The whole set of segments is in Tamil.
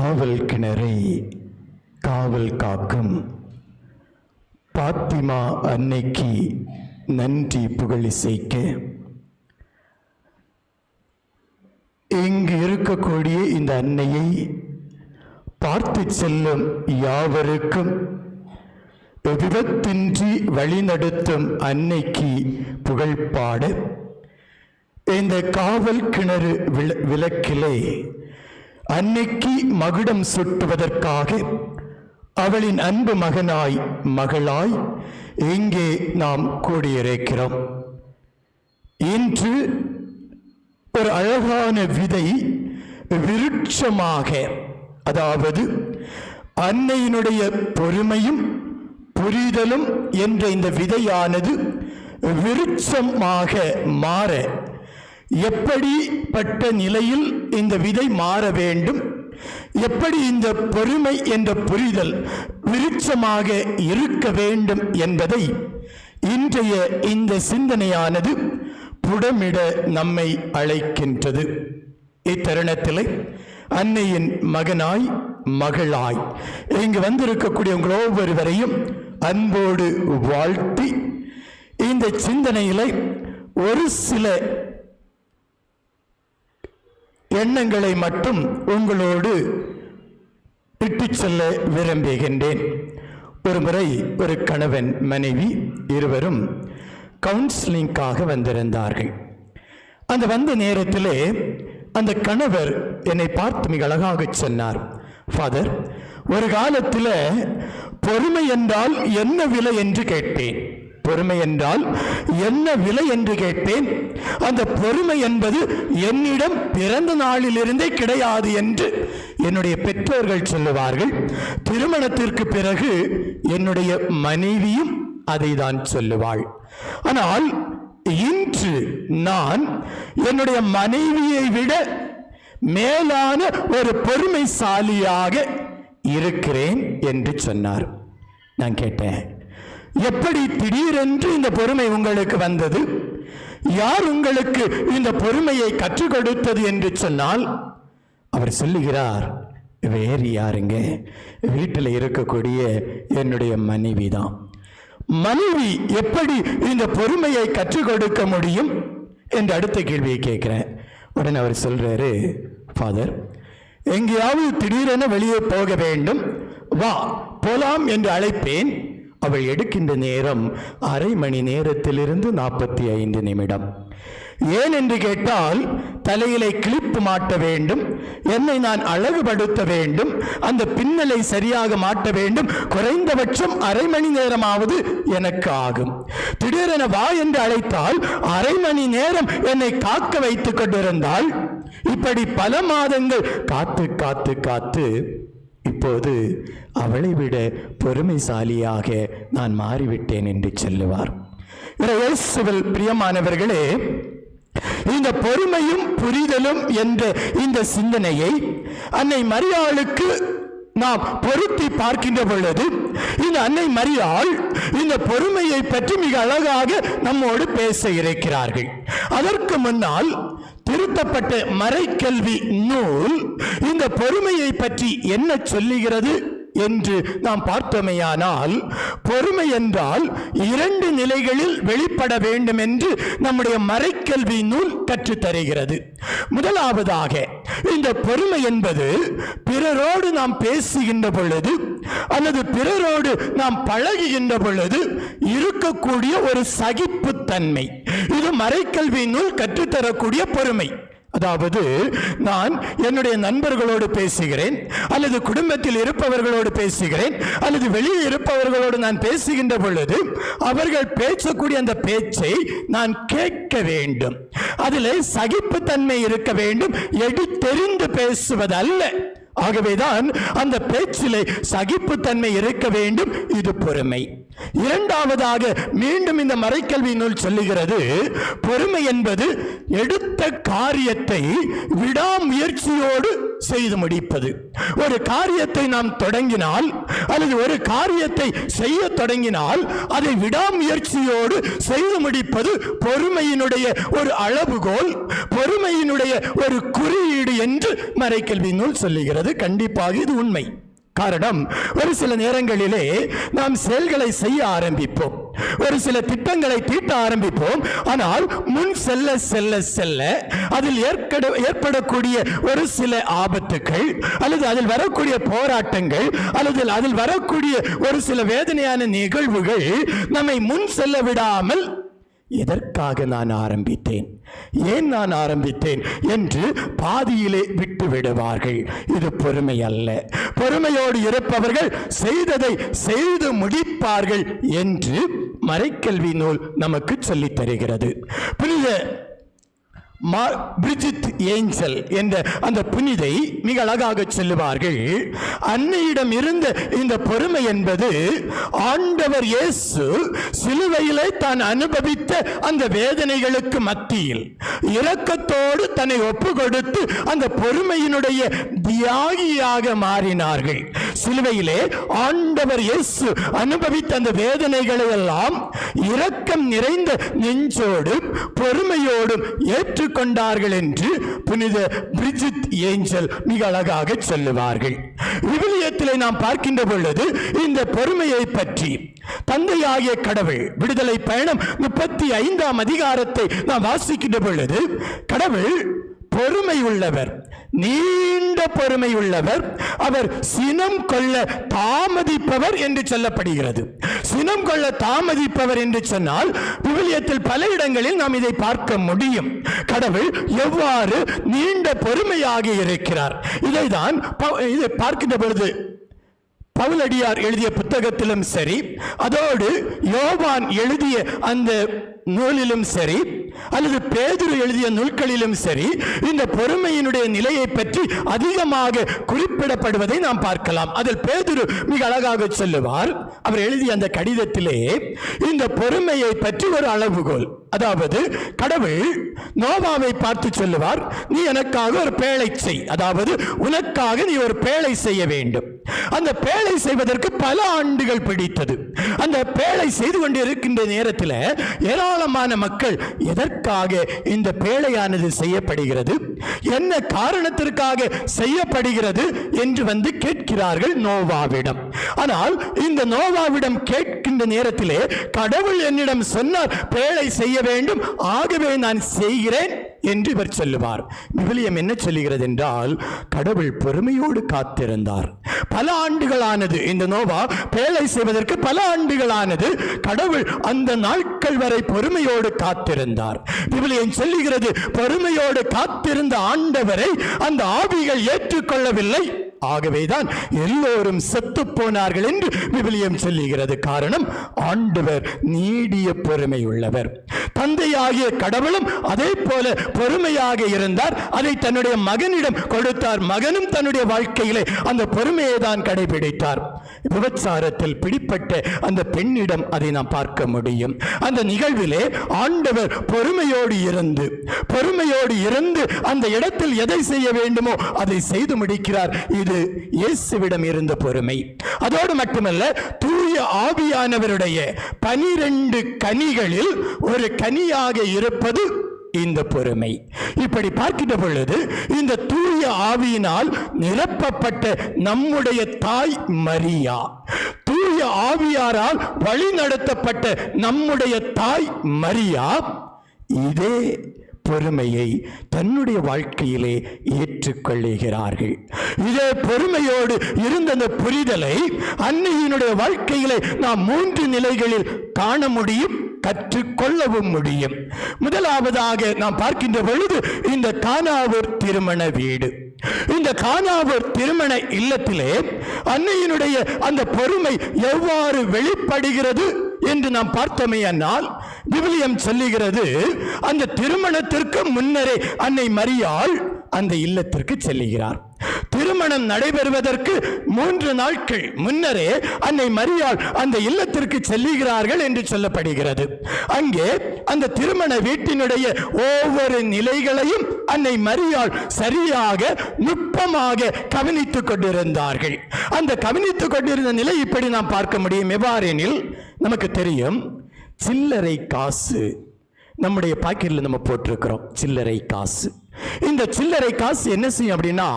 காவல் கிணறை காவல் காக்கும். பாத்திமா அன்னைக்கு நன்றி புகழிசைக்க இங்கு இருக்கக்கூடிய இந்த அன்னையை பார்த்து செல்லும் யாவருக்கும் விபத்தின்றி வழிநடத்தும் அன்னைக்கு புகழ்பாட. இந்த காவல் கிணறு விள விளக்கிலே அன்னைக்கு மகுடம் சுட்டுவதற்காக அவளின் அன்பு மகனாய் மகளாய் இங்கே நாம் கூடியிருக்கிறோம். இன்று ஒரு அழகான விதை விருட்சமாக அதாவது அன்னையினுடைய பொறுமையும் புரிதலும் என்ற இந்த விதையானது விருட்சமாக மாற எப்படிப்பட்ட நிலையில் இந்த விதை மாற வேண்டும்? எப்படி இந்த பொறுமை என்ற புரிதல் விருட்சமாக இருக்க வேண்டும் என்பதை இன்றைய இந்த சிந்தனையானது புடமிட நம்மை அழைக்கின்றது. இத்தருணத்திலே அன்னையின் மகனாய் மகளாய். இங்கு வந்திருக்கக்கூடிய உங்கள் ஒவ்வொருவரையும் அன்போடு வாழ்த்தி இந்த சிந்தனையில ஒரு சில எண்ணங்களை மட்டும் உங்களோடு விட்டு செல்ல விரும்புகின்றேன். ஒரு முறை ஒரு கணவன் மனைவி இருவரும் கவுன்சிலிங்காக வந்திருந்தார்கள். அந்த வந்த நேரத்திலே அந்த கணவர் என்னை பார்த்து மிக அழகாக சொன்னார். ஃபாதர் ஒரு காலத்தில் பொறுமை என்றால் என்ன விலை என்று கேட்டேன். பொறுமை என்றால் என்ன விலை என்று கேட்டேன் அந்த பொறுமை என்பது என்னிடம் பிறந்த நாளிலிருந்தே கிடையாது என்று என்னுடைய பெற்றோர்கள் சொல்லுவார்கள். திருமணத்திற்கு பிறகு என்னுடைய மனைவியும் அதை தான் சொல்லுவாள். ஆனால் இன்று நான் என்னுடைய மனைவியை விட மேலான ஒரு பொறுமைசாலியாக இருக்கிறேன் என்று சொன்னார். நான் கேட்டேன். எப்படி திடீரென்று இந்த பொறுமை உங்களுக்கு வந்தது? யார் உங்களுக்கு இந்த பொறுமையை கற்றுக் கொடுத்தது என்று சொன்னால்? அவர் சொல்லுகிறார் வேறு யாருங்க? வீட்டில் இருக்கக்கூடிய என்னுடைய மனைவி தான். மனைவி எப்படி இந்த பொறுமையை கற்றுக் கொடுக்க முடியும்? என்று அடுத்த கேள்வியை கேட்குறேன். உடனே அவர் சொல்றாரு ஃபாதர் எங்கேயாவது திடீரென வெளியே போக வேண்டும். வா போலாம் என்று அழைப்பேன். அவள் எடுக்கின்ற நேரம் அரை மணி நேரத்திலிருந்து நாற்பத்தி ஐந்து நிமிடம். ஏன் என்று கேட்டால் தலையிலே கிளிப்பு மாட்ட வேண்டும் என்னை நான் அழகுபடுத்த வேண்டும் அந்த பின்னலை சரியாக மாட்ட வேண்டும் குறைந்தபட்சம் அரை மணி நேரமாவது எனக்கு ஆகும். திடீரென வா என்று அழைத்தால் அரை மணி நேரம் என்னை காக்க வைத்துக் கொண்டிருந்தால் இப்படி பல மாதங்கள் காத்து காத்து காத்து இப்போது அவளை விட பொறுமைசாலியாக நான் மாறிவிட்டேன் என்று சொல்லுவார். இயேசுவில் பிரியமானவர்களே இந்த பொறுமையும் புரிதலும் என்ற இந்த சிந்தனையை அன்னை மரியாளுக்கு நாம் பொருத்தி பார்க்கின்ற பொழுது இந்த அன்னை மரியாள் இந்த பொறுமையை பற்றி மிக அழகாக நம்மோடு பேச இருக்கிறார்கள். அதற்கு முன்னால் திருத்தப்பட்ட மறைக்கல்வி நூல் இந்த பொறுமையை பற்றி என்ன சொல்லுகிறது? என்று நாம் பார்த்தோமேயானால் பொறுமை என்றால் இரண்டு நிலைகளில் வெளிப்பட வேண்டும் என்று நம்முடைய மறைக்கல்வி நூல் கற்றுத்தருகிறது முதலாவதாக இந்த பொறுமை என்பது பிறரோடு நாம் பேசுகின்ற பொழுது அல்லது பிறரோடு நாம் பழகுகின்ற பொழுது இருக்கக்கூடிய ஒரு சகிப்புத்தன்மை. இது மறைக்கல்வி நூல் கற்றுத்தரக்கூடிய பொறுமை. அதாவது நான் என்னுடைய நண்பர்களோடு பேசுகிறேன் அல்லது குடும்பத்தில் இருப்பவர்களோடு பேசுகிறேன் அல்லது வெளியே இருப்பவர்களோடு நான் பேசுகின்ற பொழுது அவர்கள் பேசக்கூடிய அந்த பேச்சை நான் கேட்க வேண்டும். அதில் சகிப்புத்தன்மை இருக்க வேண்டும். எடுத்தெறிந்து பேசுவதல்ல. ஆகவேதான் அந்த பேச்சிலே சகிப்புத்தன்மை இருக்க வேண்டும். இது பொறுமை. இரண்டாவதாக மீண்டும் இந்த மறைக்கல்வி நூல் சொல்லுகிறது பொறுமை என்பது எடுத்த காரியத்தை விடாமுயற்சியோடு செய்து முடிப்பது. ஒரு காரியத்தை நாம் தொடங்கினால் அல்லது ஒரு காரியத்தை செய்ய தொடங்கினால் அதை விடாமுயற்சியோடு செய்து முடிப்பது பொறுமையினுடைய ஒரு அளவுகோல் பொறுமையினுடைய ஒரு குறியீடு என்று மறைக்கல்வி நூல் சொல்லுகிறது. கண்டிப்பாக இது உண்மை. காரணம் ஒரு சில நேரங்களிலே நாம் செயல்களை செய்ய ஆரம்பிப்போம். ஒரு சில திட்டங்களை தீட்ட ஆரம்பிப்போம். ஆனால் முன் செல்ல செல்ல செல்ல அதில் ஏற்படக்கூடிய ஒரு சில ஆபத்துக்கள் அல்லது அதில் வரக்கூடிய போராட்டங்கள் அல்லது அதில் வரக்கூடிய ஒரு சில வேதனையான நிகழ்வுகள் நம்மை முன் செல்ல விடாமல் எதற்காக நான் ஆரம்பித்தேன்? ஏன் நான் ஆரம்பித்தேன் என்று பாதியிலே விட்டு விடுவார்கள். இது பொறுமை அல்ல. பொறுமையோடு இருப்பவர்கள் செய்ததை செய்து முடிப்பார்கள் என்று மறைக்கல்வி நூல் நமக்கு சொல்லித் தருகிறது புனித மா பிரிஜித் ஏஞ்சல் என்ற அந்த புனிதை மிக அழகாக சொல்லுவார்கள். அன்னையிடம் இருந்த இந்த பொறுமை என்பது ஆண்டவர் இயேசு சிலுவையிலே தான் அனுபவித்த அந்த வேதனைகளுக்கு மத்தியில் இரக்கத்தோடு தன்னை ஒப்பு கொடுத்து அந்த பொறுமையினுடைய தியாகியாக மாறினார்கள். சிலுவையிலே ஆண்டவர் இயேசு அனுபவித்த அந்த வேதனைகளை எல்லாம் இரக்கம் நிறைந்த நெஞ்சோடு பொறுமையோடும் ஏற்றுக்கொண்டார்கள் என்று புனித பிரிஜித் ஏஞ்சல் மிக அழகாக சொல்லுவார்கள். விவிலியத்திலே நாம் பார்க்கின்ற பொழுது இந்த பொறுமையை பற்றி தந்தையாகிய கடவுள் விடுதலை பயணம் முப்பத்தி ஐந்தாம் அதிகாரத்தை நாம் வாசிக்கின்ற பொழுது கடவுள் பொறுமை உள்ளவர் நீண்ட பொறுமை உள்ளவர் அவர் சினம் கொள்ள தாமதிப்பவர் என்று சொல்லப்படுகிறது. சினம் கொள்ள தாமதிப்பவர் என்று சொன்னால் விவிலியத்தில் பல இடங்களில் நாம் இதை பார்க்க முடியும். கடவுள் எவ்வாறு நீண்ட பொறுமையாக இருக்கிறார். இதைதான் இதை பார்க்கின்ற பொழுது பவுலடியார் எழுதிய புத்தகத்திலும் சரி அதோடு யோவான் எழுதிய அந்த நூலிலும் சரி அல்லது பேதுரு எழுதிய நூல்களிலும் சரி இந்த பொறுமையினுடைய நிலையை பற்றி அதிகமாக குறிப்பிடப்படுவதை நாம் பார்க்கலாம். அதில் பேதுரு மிக அழகாக சொல்லுவார். அவர் எழுதிய அந்த கடிதத்திலே இந்த பொறுமையை பற்றி ஒரு அளவுகோல். அதாவது கடவுள் நோவாவை பார்த்து சொல்லுவார் நீ எனக்காக ஒரு பேழை செய். அதாவது உனக்காக நீ ஒரு பேழை செய்ய வேண்டும். அந்த பேழை செய்வதற்கு பல ஆண்டுகள் பிடித்தது. அந்த பேழை செய்து கொண்டு இருக்கின்ற நேரத்தில் ஏராளமான மக்கள் எதற்காக இந்த பேழையானது செய்யப்படுகிறது? என்ன காரணத்திற்காக செய்யப்படுகிறது என்று வந்து கேட்கிறார்கள் நோவாவிடம். ஆனால் இந்த நோவாவிடம் கேட்கின்ற நேரத்திலே கடவுள் என்னிடம் சொன்னார் பேழை செய்ய வேண்டும் ஆகவே நான் செய்கிறேன் என்று இவர் சொல்லுவார். விவிலியம் என்ன சொல்லுகிறது என்றால் கடவுள் பொறுமையோடு காத்திருந்தார். பல ஆண்டுகளானது. இந்த நோவா வேலை செய்வதற்கு பல ஆண்டுகளானது. கடவுள் அந்த நாட்கள் வரை பொறுமையோடு காத்திருந்தார். விவிலியம் சொல்லுகிறது பொறுமையோடு காத்திருந்த ஆண்டவரை அந்த ஆவிகள் ஏற்றுக்கொள்ளவில்லை. ஆகவேதான் எல்லோரும் செத்து போனார்கள் என்று விவிலியம் சொல்லுகிறது. காரணம் ஆண்டவர் நீடிய பொறுமை உள்ளவர் தந்தையாகிய கடவுளும் அதே போல பொறுமையாக இருந்தார். அதை தன்னுடைய மகனிடம் கொடுத்தார். மகனும் தன்னுடைய வாழ்க்கையிலே அந்த பொறுமையை தான் கடைபிடித்தார். விபச்சாரத்தில் பிடிப்பட்ட அந்த பெண்ணிடம் அதை நாம் பார்க்க முடியும். அந்த நிகழ்விலே ஆண்டவர் பொறுமையோடு இருந்து பொறுமையோடு இருந்து அந்த இடத்தில் எதை செய்ய வேண்டுமோ அதை செய்து முடிக்கிறார். இது இயேசுவிடம் இருந்த பொறுமை. அதோடு மட்டுமல்ல தூய ஆவியானவருடைய பனிரெண்டு கனிகளில் ஒரு கனியாக இருப்பது இந்த பொறுமை. இப்படி பார்க்கின்ற பொழுது இந்த தூய ஆவியினால் நிரப்பப்பட்ட நம்முடைய தாய் மரியா தூய ஆவியாரால் வழி நடத்தப்பட்ட நம்முடைய தாய் மரியா இதே பொறுமையை தன்னுடைய வாழ்க்கையிலே ஏற்றுக்கொள்ளுகிறார்கள். இதே பொறுமையோடு இருந்த அந்த புரிதலை அன்னையினுடைய வாழ்க்கையிலே நாம் மூன்று நிலைகளில் காண முடியும் கற்றுக்கொள்ளவும் முடியும். முதலாவதாக நாம் பார்க்கின்ற பொழுது இந்த கானாவூர் திருமண வீடு. இந்த கானாவூர் திருமண இல்லத்திலே அன்னையினுடைய அந்த பொறுமை எவ்வாறு வெளிப்படுகிறது என்று நாம் பார்த்தோமேயானால் விவிலியம் சொல்லுகிறது அந்த திருமணத்திற்கு முன்னரே அன்னை மரியாள் அந்த இல்லத்திற்கு செல்லுகிறார். திருமணம் நடைபெறுவதற்கு மூன்று நாட்கள் முன்னரே அன்னை மரியாள் அந்த இல்லத்திற்கு செல்லுகிறார்கள் என்று சொல்லப்படுகிறது. அங்கே அந்த திருமண வீட்டினுடைய ஒவ்வொரு நிலைகளையும் அன்னை மரியாள் சரியாக நுட்பமாக கவனித்துக் கொண்டிருந்தார்கள். அந்த கவனித்துக் கொண்டிருந்த நிலை இப்படி நாம் பார்க்க முடியும். எவ்வாறெனில் நமக்கு தெரியும் சில்லறை காசு நம்முடைய பாக்கெட்டில் நம்ம போட்டிருக்கிறோம். சில்லறை காசு. இந்த சில்லறை காசு என்ன செய்யும் அப்படின்னா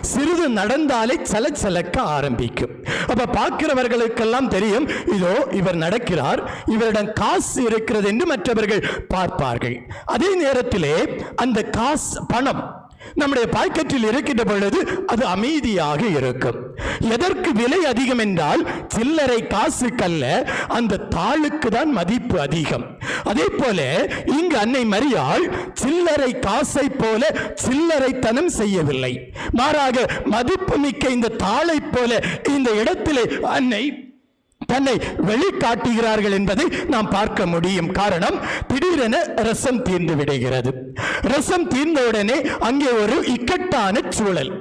சிறிது நடந்தாலே சலச்சலக்க ஆரம்பிக்கும். அப்ப பார்க்கிறவர்களுக்கெல்லாம் தெரியும் இதோ இவர் நடக்கிறார் இவரிடம் காசு இருக்கிறது என்று மற்றவர்கள் பார்ப்பார்கள். அதே நேரத்திலே அந்த காசு பணம் நம்முடைய பாக்கெட்டில் இருக்கின்ற பொழுது அது அமைதியாக இருக்கும். எதற்கு விலை அதிகம் என்றால் சில்லறை காசுக்கல்ல அந்த தாளுக்கு தான் மதிப்பு அதிகம். அதே போல இங்கு அன்னை மரியாள் சில்லறை காசை போல சில்லறைத்தனம் செய்யவில்லை. மாறாக மதிப்பு மிக்க இந்த தாளை போல இந்த இடத்திலே அன்னை தன்னை வெளிக்காட்டுகிறார்கள் என்பதை நாம் பார்க்க முடியும். காரணம் திடீரென ரசம் தீர்ந்து விடுகிறது. ரசம் தீர்ந்தவுடனே அங்கே ஒரு இக்கட்டான சூழல்.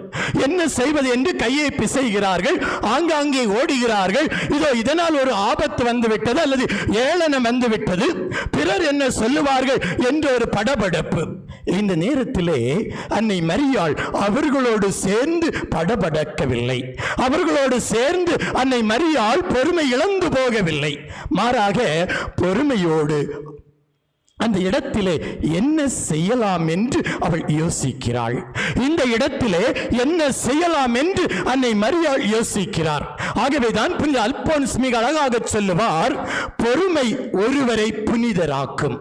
என்ன செய்வது என்று கையை பிசைகிறார்கள் ஆங்காங்கே ஓடுகிறார்கள். இதோ இதனால் ஒரு ஆபத்து வந்து விட்டது அல்லது ஏளனம் வந்து விட்டது பிறர் என்ன சொல்லுவார்கள் என்ற ஒரு படபடப்பு. இந்த நேரத்திலே அன்னை மரியாள் அவர்களோடு சேர்ந்து படபடக்கவில்லை. அவர்களோடு சேர்ந்து அன்னை மரியாள் பொறுமை இழந்து போகவில்லை. மாறாக பொறுமையோடு அந்த இடத்திலே என்ன செய்யலாம் என்று அவள் யோசிக்கிறாள். இந்த இடத்திலே என்ன செய்யலாம் என்று அன்னை மரியாள் யோசிக்கிறார். ஆகவேதான் புனித அல்போன்ஸ் மிக அழகாக சொல்லுவார் பொறுமை ஒருவரை புனிதராக்கும்.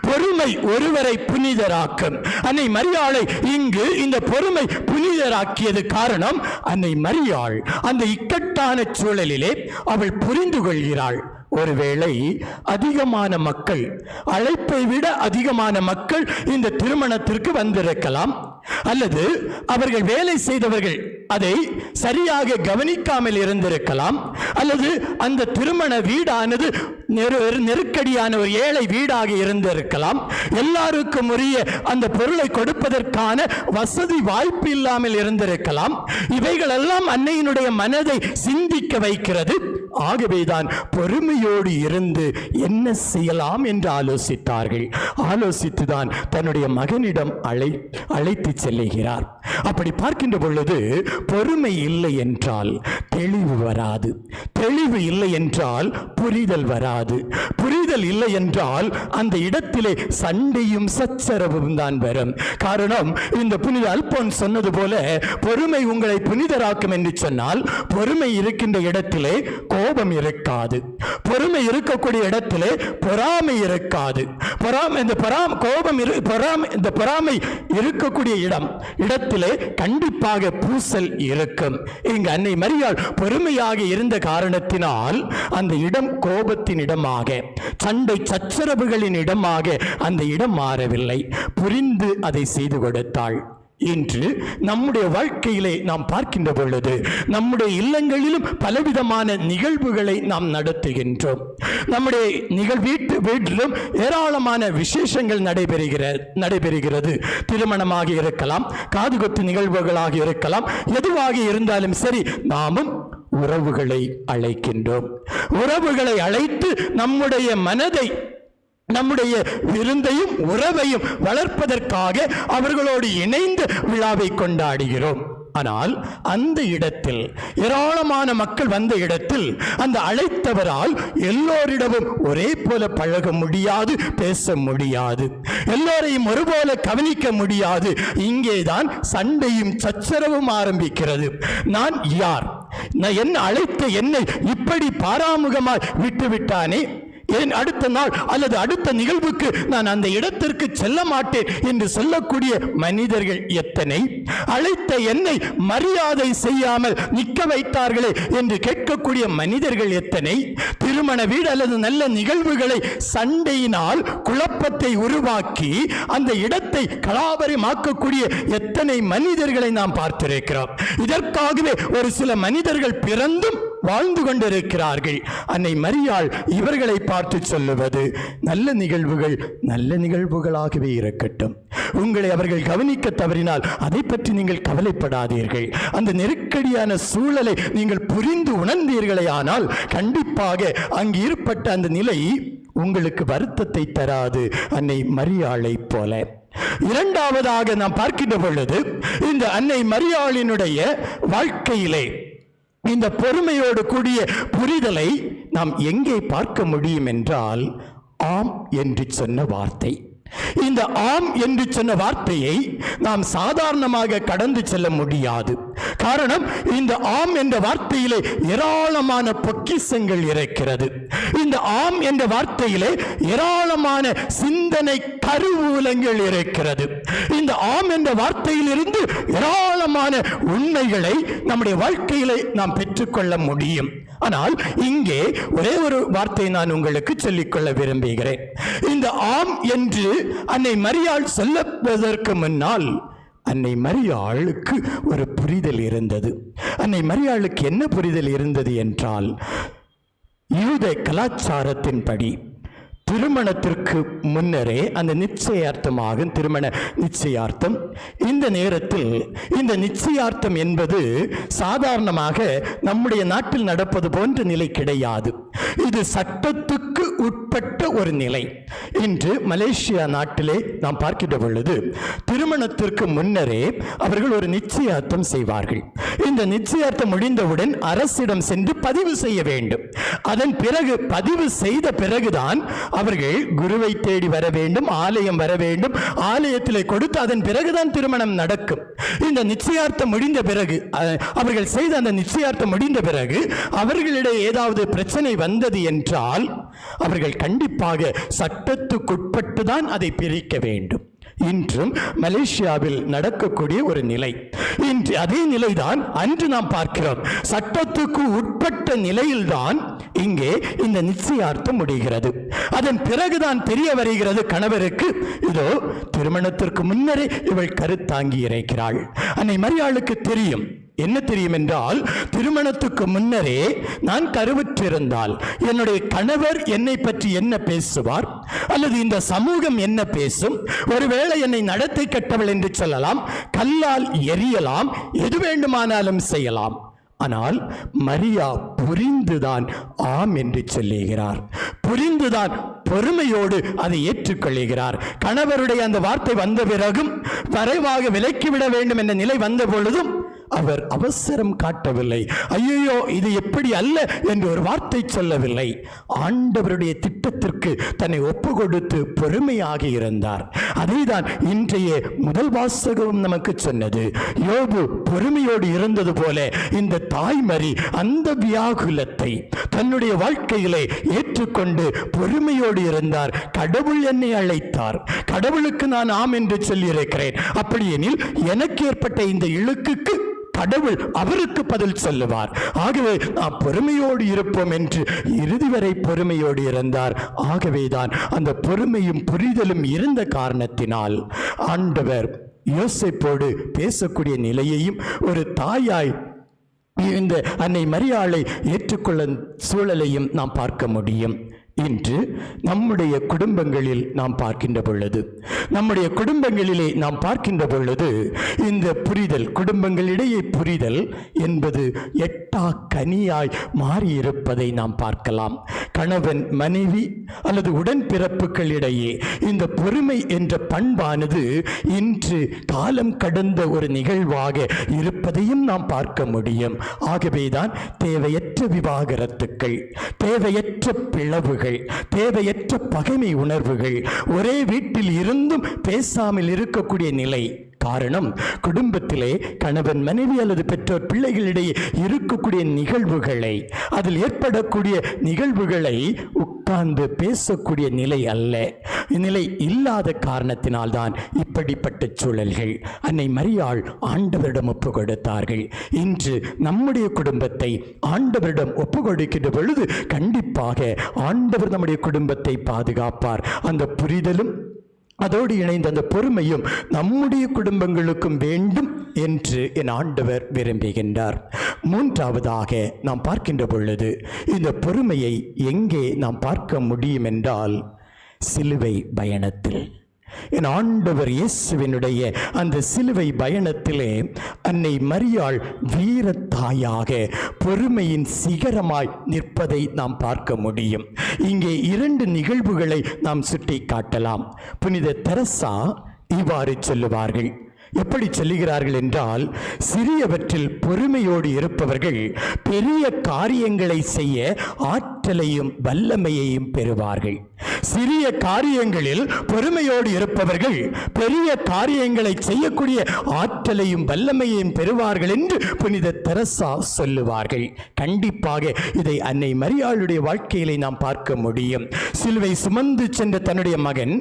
பொறுமை ஒருவரை புனிதராக்கும். அன்னை மரியாளை இங்கு இந்த பொறுமை புனிதராக்கியது காரணம் அன்னை மரியாள் அந்த இக்கட்டான சூழலிலே அவள் புரிந்து கொள்கிறாள். ஒருவேளை அதிகமான மக்கள் அழைப்பை விட அதிகமான மக்கள் இந்த திருமணத்திற்கு வந்திருக்கலாம். அல்லது அவர்கள் வேலை செய்தவர்கள் அதை சரியாக கவனிக்காமல் இருந்திருக்கலாம். அல்லது அந்த திருமண வீடானது நெரு- நெருக்கடியான ஒரு ஏழை வீடாக இருந்திருக்கலாம். எல்லாருக்கும் உரிய அந்த பொருளை கொடுப்பதற்கான வசதி வாய்ப்பு இல்லாமல் இருந்திருக்கலாம். இவைகளெல்லாம் அன்னையினுடைய மனதை சிந்திக்க வைக்கிறது. ஆகவேதான் பொறுமையோடு இருந்து என்ன செய்யலாம் என்று ஆலோசித்தார்கள். ஆலோசித்துதான் தன்னுடைய மகனிடம் அழை அழைத்து செல்லுகிறார். அப்படி பார்க்கின்ற பொழுது பொறுமை இல்லை என்றால் தெளிவு வராது. தெளிவு இல்லை என்றால் புரிதல் வராது. புரிதல் இல்லை என்றால் அந்த இடத்திலே சண்டையும் சச்சரவும் தான் வரும். காரணம் இந்த புனித அல்போன் சொன்னது போல பொறுமை உங்களை புனிதராக்கும் என்று சொன்னால் பொறுமை இருக்கின்ற இடத்திலே கோபம் இருக்காது. பொறுமை இருக்கக்கூடிய இடத்திலே பொறாமை இருக்காது. பொறாமை இந்த பொறாம் கோபம் இரு பொறாமை இந்த பொறாமை இருக்கக்கூடிய இடம் இடத்திலே கண்டிப்பாக பூசல் இருக்கும். இங்கு அன்னை மரியாள் பொறுமையாக இருந்த காரணத்தினால் அந்த இடம் கோபத்தின் இடமாக. சண்டை சச்சரவுகளின் இடமாக அந்த இடம் மாறவில்லை. புரிந்து அதை செய்து கொடுத்தாள். இன்று நம்முடைய வாழ்க்கையிலே நாம் பார்க்கின்ற பொழுது நம்முடைய இல்லங்களிலும் பலவிதமான நிகழ்வுகளை நாம் நடத்துகின்றோம். நம்முடைய நிகழ் வீட்டு வீட்டிலும் ஏராளமான விசேஷங்கள் நடைபெறுகிற நடைபெறுகிறது. திருமணமாக இருக்கலாம் காதுகுத்து நிகழ்வுகளாக இருக்கலாம் எதுவாக இருந்தாலும் சரி நாமும் உறவுகளை அழைக்கின்றோம். உறவுகளை அழைத்து நம்முடைய மனதை நம்முடைய விருந்தையும் உறவையும் வளர்ப்பதற்காக அவர்களோடு இணைந்து விழாவை கொண்டாடுகிறோம். ஆனால் அந்த இடத்தில் ஏராளமான மக்கள் வந்த இடத்தில் அந்த அழைத்தவரால் எல்லோரிடமும் ஒரே போல பழக முடியாது பேச முடியாது. எல்லோரையும் ஒருபோல கவனிக்க முடியாது. இங்கேதான் சண்டையும் சச்சரவும் ஆரம்பிக்கிறது. நான் யார்? நான் என்ன அழைத்த என்னை இப்படி பாராமுகமாய் விட்டு விட்டானே ஏன் அடுத்த நாள் அல்லது அடுத்த நிகழ்வுக்கு நான் அந்த இடத்திற்கு செல்ல மாட்டேன் என்று சொல்லக்கூடிய மனிதர்கள் எத்தனை? அழைத்த என்னை மரியாதை செய்யாமல் நிற்க வைத்தார்களே என்று கேட்கக்கூடிய மனிதர்கள் எத்தனை? திருமண வீடு அல்லது நல்ல நிகழ்வுகளை சண்டையினால் குழப்பத்தை உருவாக்கி அந்த இடத்தை கலாபரமாக்கக்கூடிய எத்தனை மனிதர்களை நாம் பார்த்திருக்கிறோம்? இதற்காகவே ஒரு சில மனிதர்கள் பிறந்தும் வாழ்ந்து கொண்டிருக்கிறார்கள். அன்னை மரியாள் இவர்களை பார்த்து சொல்லுவது நல்ல நிகழ்வுகள் நல்ல நிகழ்வுகளாகவே இருக்கட்டும். உங்களை அவர்கள் கவனிக்க தவறினால் அதை பற்றி நீங்கள் கவலைப்படாதீர்கள். அந்த நெருக்கடியான சூழலை நீங்கள் புரிந்து உணர்ந்தீர்களே ஆனால் கண்டிப்பாக அங்கு ஏற்பட்ட அந்த நிலை உங்களுக்கு வருத்தத்தை தராது அன்னை மரியாளைப் போல. இரண்டாவதாக நாம் பார்க்கின்ற பொழுது இந்த அன்னை மரியாளினுடைய வாழ்க்கையிலே இந்த பொறுமையோடு கூடிய புரிதலை நாம் எங்கே பார்க்க முடியும் என்றால் ஆம் என்று சொன்ன வார்த்தை. இந்த ஆம் என்று சொன்ன வார்த்தையை நாம் சாதாரணமாக கடந்து செல்ல முடியாது. காரணம் இந்த ஆம் என்ற வார்த்தையிலே ஏராளமான பொக்கிஷங்கள் இருக்கிறது. இந்த ஆம் என்ற வார்த்தையிலே ஏராளமான சிந்தனை கருவூலங்கள் இருக்கிறது. இந்த ஆம் என்ற வார்த்தையிலிருந்து ஏராளமான உண்மைகளை நம்முடைய வாழ்க்கையிலே நாம் பெற்றுக்கொள்ள முடியும். ஆனால் இங்கே ஒரே ஒரு வார்த்தை நான் உங்களுக்கு சொல்லிக்கொள்ள விரும்புகிறேன். இந்த ஆம் என்று அன்னை மரியாள் சொல்லப்பதற்கு முன்னால் அன்னை மரியாளுக்கு ஒரு புரிதல் இருந்தது. அன்னை மரியாளுக்கு என்ன புரிதல் இருந்தது என்றால் யூத கலாச்சாரத்தின்படி திருமணத்திற்கு முன்னரே அந்த நிச்சயார்த்தமாகும் திருமண நிச்சயார்த்தம். இந்த நேரத்தில் இந்த நிச்சயார்த்தம் என்பது சாதாரணமாக நம்முடைய நாட்டில் நடப்பது போன்ற நிலை கிடையாது. இது சட்டத்துக்கு உட்பட்ட ஒரு நிலை. இன்று மலேசியா நாட்டிலே நாம் பார்க்கின்ற பொழுது திருமணத்திற்கு முன்னரே அவர்கள் ஒரு நிச்சயார்த்தம் செய்வார்கள். இந்த நிச்சயார்த்தம் முடிந்தவுடன் அரசிடம் சென்று பதிவு செய்ய வேண்டும். அதன் பிறகு பதிவு செய்த பிறகுதான் அவர்கள் குருவை தேடி வர வேண்டும் ஆலயம் வர வேண்டும் ஆலயத்திலே கொடுத்து அதன் பிறகுதான் திருமணம் நடக்கும். இந்த நிச்சயார்த்தம் முடிந்த பிறகு அவர்கள் செய்த அந்த நிச்சயார்த்தம் முடிந்த பிறகு அவர்களிடையே ஏதாவது பிரச்சனை வந்தது என்றால் அவர்கள் கண்டிப்பாக சட்டத்துக்குட்பட்டு தான் அதை பிரிக்க வேண்டும். இன்றும் மலேசியாவில் நடக்கக்கூடிய ஒரு நிலை. இன்று அதே நிலைதான் அன்று நாம் பார்க்கிறோம். சட்டத்துக்கு உட்பட்ட நிலையில்தான் இங்கே இந்த நிச்சயார்த்தம் முடிகிறது. அதன் பிறகுதான் தெரிய வருகிறது கணவருக்கு இதோ திருமணத்திற்கு முன்னரே இவள் கருத்தாங்கி இறைக்கிறாள் அன்னை மரியாளுக்கு தெரியும். என்ன தெரியும் என்றால் திருமணத்துக்கு முன்னரே நான் கருவுற்றிருந்தால் என்னுடைய கணவர் என்னை பற்றி என்ன பேசுவார்? அல்லது இந்த சமூகம் என்ன பேசும்? ஒருவேளை என்னை நடத்தை கட்டவள் என்று சொல்லலாம் கல்லால் எரியலாம் எது வேண்டுமானாலும் செய்யலாம். ஆனால் மரியா புரிந்துதான் ஆம் என்று சொல்லுகிறார். புரிந்துதான் பொறுமையோடு அதை ஏற்றுக்கொள்கிறார் கணவருடைய அந்த வார்த்தை வந்த பிறகும் வரைவாக விலக்கிவிட வேண்டும் என்ற நிலை வந்த பொழுதும் அவர் அவசரம் காட்டவில்லை. ஐயோ இது எப்படி அல்ல என்று ஒரு வார்த்தை சொல்லவில்லை. ஆண்டவருடைய திட்டத்திற்கு தன்னை ஒப்பு கொடுத்து பொறுமையாக இருந்தார். அதைதான் இன்றைய முதல் வாசகம் நமக்கு சொன்னது. யோபு பொறுமையோடு இருந்தது போல இந்த தாய்மறி அந்த வியாகுலத்தை தன்னுடைய வாழ்க்கையிலே ஏற்றுக்கொண்டு பொறுமையோடு இருந்தார். கடவுள் என்னை அழைத்தார். கடவுளுக்கு நான் ஆம் என்று சொல்லியிருக்கிறேன். அப்படியெனில் எனக்கு ஏற்பட்ட இந்த இழுக்குக்கு கடவுள் அவருக்கு பதில் சொல்லுவார். ஆகவே நாம் பொறுமையோடு இருப்போம் என்று இறுதி வரை பொறுமையோடு இருந்தார். ஆகவேதான் அந்த பொறுமையும் புரிதலும் இருந்த காரணத்தினால் ஆண்டவர் யோசிப்போடு பேசக்கூடிய நிலையையும் ஒரு தாயாய் இந்த அன்னை மரியாளை ஏற்றுக்கொள்ள சூழலையும் நாம் பார்க்க முடியும். இன்று நம்முடைய குடும்பங்களில் நாம் பார்க்கின்ற பொழுது நம்முடைய குடும்பங்களிலே நாம் பார்க்கின்ற பொழுது இந்த புரிதல் குடும்பங்களிடையே புரிதல் என்பது எட்டா கனியாய் மாறியிருப்பதை நாம் பார்க்கலாம். கணவன் மனைவி அல்லது உடன்பிறப்புகளிடையே இந்த பொறுமை என்ற பண்பானது இன்று காலம் கடந்த ஒரு நிகழ்வாக இருப்பதையும் நாம் பார்க்க முடியும். ஆகவேதான் தேவையற்ற விவாகரத்துக்கள் தேவையற்ற பிளவுகள் தேவையற்ற பகைமை உணர்வுகள் ஒரே வீட்டில் இருந்தும் பேசாமல் இருக்கக்கூடிய நிலை. காரணம் குடும்பத்திலே கணவன் மனைவி அல்லது பெற்றோர் பிள்ளைகளிடையே இருக்கக்கூடிய நிகழ்வுகளை அதில் ஏற்படக்கூடிய நிகழ்வுகளை உட்கார்ந்து பேசக்கூடிய நிலை அல்ல. நிலை இல்லாத காரணத்தினால்தான் இப்படிப்பட்ட சூழல்கள் அன்னை மரியாள் ஆண்டவரிடம் ஒப்பு கொடுத்தார்கள் இன்று நம்முடைய குடும்பத்தை ஆண்டவரிடம் ஒப்பு கொடுக்கின்ற பொழுது கண்டிப்பாக ஆண்டவர் நம்முடைய குடும்பத்தை பாதுகாப்பார். அந்த புரிதலும் அதோடு இணைந்த அந்த பொறுமையும் நம்முடைய குடும்பங்களுக்கும் வேண்டும் என்று என் ஆண்டவர் விரும்புகின்றார். மூன்றாவதாக நாம் பார்க்கின்ற பொழுது இந்த பொறுமையை எங்கே நாம் பார்க்க முடியும் என்றால் சிலுவை பயணத்தில். என் ஆண்டவர் இயேசுவினுடைய அந்த சிலுவை பயணத்திலே அன்னை மரியாள் வீரத்தாயாக பொறுமையின் சிகரமாய் நிற்பதை நாம் பார்க்க முடியும். இங்கே இரண்டு நிகழ்வுகளை நாம் சுட்டி காட்டலாம் புனித தெரசா இவ்வாறு சொல்லுவார்கள். எப்படி சொல்லுகிறார்கள் என்றால் சிறியவற்றில் பொறுமையோடு இருப்பவர்கள் பெரிய காரியங்களை செய்ய ஆற்றலையும் வல்லமையையும் பெறுவார்கள். சிறிய காரியங்களில் பொறுமையோடு இருப்பவர்கள் பெரிய காரியங்களை செய்யக்கூடிய ஆற்றலையும் வல்லமையையும் பெறுவார்கள் என்று புனித தெரசா சொல்லுவார்கள். கண்டிப்பாக இதை அன்னை மரியாளுடைய வாழ்க்கையிலே நாம் பார்க்க முடியும். சிலுவை சுமந்து சென்ற தன்னுடைய மகன்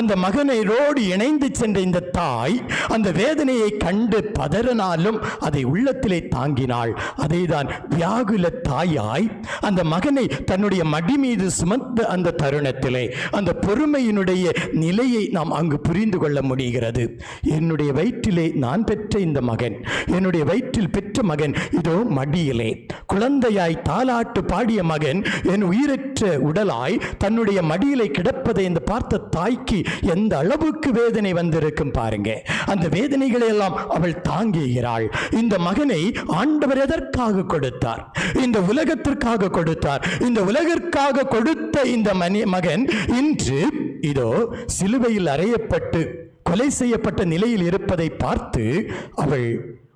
அந்த மகனோடு இணைந்து சென்ற இந்த தாய் அந்த வேதனையை கண்டு பதறினாலும் அதை உள்ளத்திலே தாங்கினாள். அதேதான் வியாகுல தாயாய் அந்த மகனை தன்னுடைய மடி மீது சுமந்த அந்த தருணத்திலே அந்த பொறுமையினுடைய நிலையை நாம் அங்கு புரிந்து கொள்ள முடிகிறது. என்னுடைய வயிற்றிலே நான் பெற்ற இந்த மகன் என்னுடைய வயிற்றில் பெற்ற மகன் இதோ மடியிலே. குழந்தையாய் தாலாட்டு பாடிய மகன் என் உயிரற்ற உடலாய் தன்னுடைய மடியிலே கிடப்பதை இந்த பார்த்த தாய்க்கு எந்த அளவுக்கு வேதனை வந்திருக்கும் பாருங்க. அந்த வேதனைகளை எல்லாம் அவள் தாங்குகிறாள். இந்த மகனை ஆண்டவர் எதற்காக கொடுத்தார்? இந்த உலகத்திற்காக கொடுத்தார். இந்த உலகிற்காக கொடுத்த இந்த மணி மகன் இன்று இதோ சிலுவையில் அறையப்பட்டு கொலை செய்யப்பட்ட நிலையில் இருப்பதை பார்த்து அவள்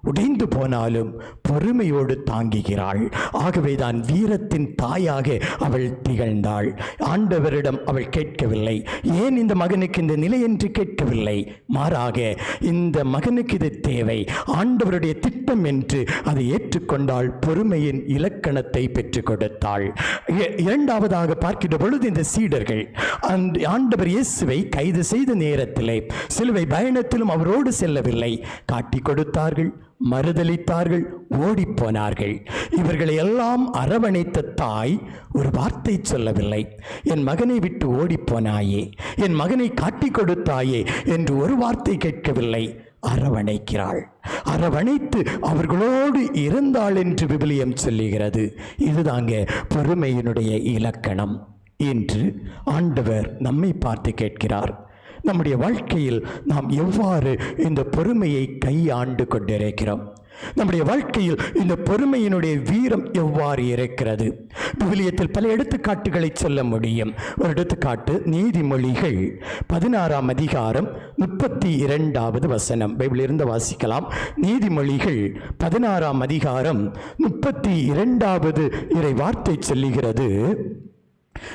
உடைந்து போனாலும் பொறுமையோடு தாங்குகிறாள். ஆகவேதான் வீரத்தின் தாயாக அவள் திகழ்ந்தாள். ஆண்டவரிடம் அவள் கேட்கவில்லை. ஏன் இந்த மகனுக்கு இந்த நிலை என்று கேட்கவில்லை? மாறாக இந்த மகனுக்கு இது தேவை. ஆண்டவருடைய திட்டம் என்று அதை ஏற்றுக்கொண்டால் பொறுமையின் இலக்கணத்தை பெற்றுக் கொடுத்தாள். இ- இரண்டாவதாக பார்க்கின்ற பொழுது இந்த சீடர்கள் அந்த ஆண்டவர் இயேசுவை கைது செய்த நேரத்திலே சிலுவை பயணத்திலும் அவரோடு செல்லவில்லை. காட்டிக் கொடுத்தார்கள். மறுதலித்தார்கள் ஓடிப்போனார்கள். இவர்களை எல்லாம் அரவணைத்த தாய் ஒரு வார்த்தை சொல்லவில்லை. என் மகனை விட்டு ஓடிப்போனாயே என் மகனை காட்டிக் கொடுத்தாயே என்று ஒரு வார்த்தை கேட்கவில்லை. அரவணைக்கிறாள். அரவணைத்து அவர்களோடு இருந்தாள் என்று விபிலியம் சொல்லுகிறது. இதுதாங்க பொறுமையினுடைய இலக்கணம். என்று ஆண்டவர் நம்மை பார்த்து கேட்கிறார். நம்முடைய வாழ்க்கையில் நாம் எவ்வாறு இந்த பொறுமையை கையாண்டு கொண்டிருக்கிறோம்? நம்முடைய வாழ்க்கையில் இந்த பொறுமையினுடைய வீரம் எவ்வாறு இருக்கிறது? விவிலியத்தில் பல எடுத்துக்காட்டுகளை சொல்ல முடியும். ஒரு எடுத்துக்காட்டு நீதிமொழிகள் பதினாறாம் அதிகாரம் முப்பத்தி இரண்டாவது வசனம். பைபிளிலிருந்து வாசிக்கலாம். நீதிமொழிகள் பதினாறாம் அதிகாரம் முப்பத்தி இரண்டாவது இறை வார்த்தை சொல்லுகிறது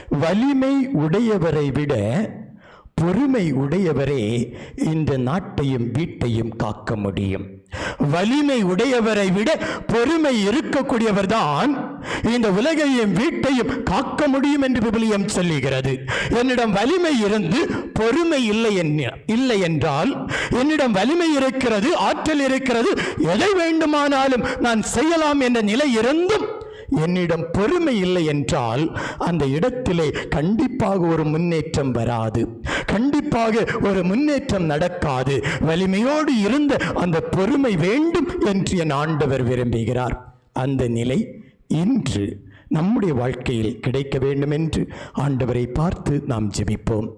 வலிமை உடையவரை விட பொறுமை உடையவரே இந்த நாட்டையும் வீட்டையும் காக்க முடியும். வலிமை உடையவரை விட பொறுமை இருக்கக்கூடியவர்தான் இந்த உலகையும் வீட்டையும் காக்க முடியும் என்று விபிலியம் சொல்லுகிறது. என்னிடம் வலிமை இருந்து பொறுமை இல்லை இல்லை என்றால் என்னிடம் வலிமை இருக்கிறது ஆற்றல் இருக்கிறது எதை வேண்டுமானாலும் நான் செய்யலாம் என்ற நிலை இருந்தும் என்னிடம் பொறுமை இல்லை என்றால் அந்த இடத்திலே கண்டிப்பாக ஒரு முன்னேற்றம் வராது. கண்டிப்பாக ஒரு முன்னேற்றம் நடக்காது. வலிமையோடு இருந்த அந்த பொறுமை வேண்டும் என்று என் ஆண்டவர் விரும்புகிறார். அந்த நிலை இன்று நம்முடைய வாழ்க்கையில் கிடைக்க வேண்டும் என்று ஆண்டவரை பார்த்து நாம் ஜெபிப்போம்.